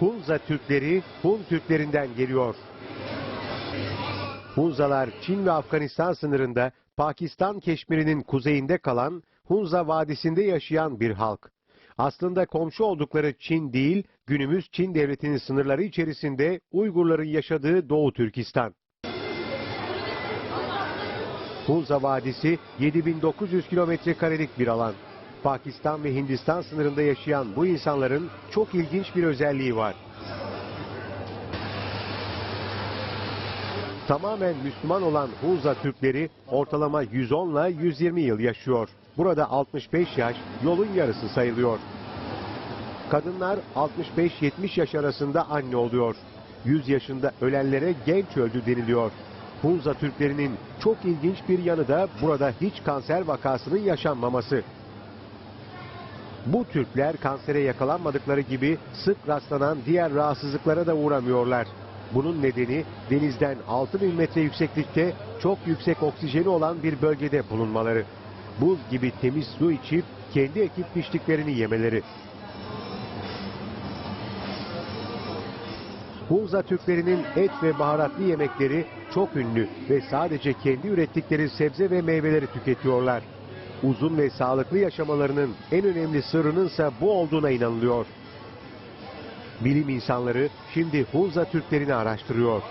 Hunza Türkleri Hun Türklerinden geliyor. Hunzalar Çin ve Afganistan sınırında Pakistan Keşmiri'nin kuzeyinde kalan Hunza Vadisi'nde yaşayan bir halk. Aslında komşu oldukları Çin değil, günümüz Çin devletinin sınırları içerisinde Uygurların yaşadığı Doğu Türkistan. Hunza Vadisi 7900 kilometre karelik bir alan. Pakistan ve Hindistan sınırında yaşayan bu insanların çok ilginç bir özelliği var. Tamamen Müslüman olan Hunza Türkleri ortalama 110 ile 120 yıl yaşıyor. Burada 65 yaş yolun yarısı sayılıyor. Kadınlar 65-70 yaş arasında anne oluyor. 100 yaşında ölenlere genç öldü deniliyor. Hunza Türklerinin çok ilginç bir yanı da burada hiç kanser vakasının yaşanmaması. Bu Türkler kansere yakalanmadıkları gibi sık rastlanan diğer rahatsızlıklara da uğramıyorlar. Bunun nedeni denizden 6000 metre yükseklikte çok yüksek oksijeni olan bir bölgede bulunmaları. Buz gibi temiz su içip kendi ekip piştiklerini yemeleri. Hunza Türklerinin et ve baharatlı yemekleri çok ünlü ve sadece kendi ürettikleri sebze ve meyveleri tüketiyorlar. Uzun ve sağlıklı yaşamalarının en önemli sırrının ise bu olduğuna inanılıyor. Bilim insanları şimdi Hunza Türklerini araştırıyor.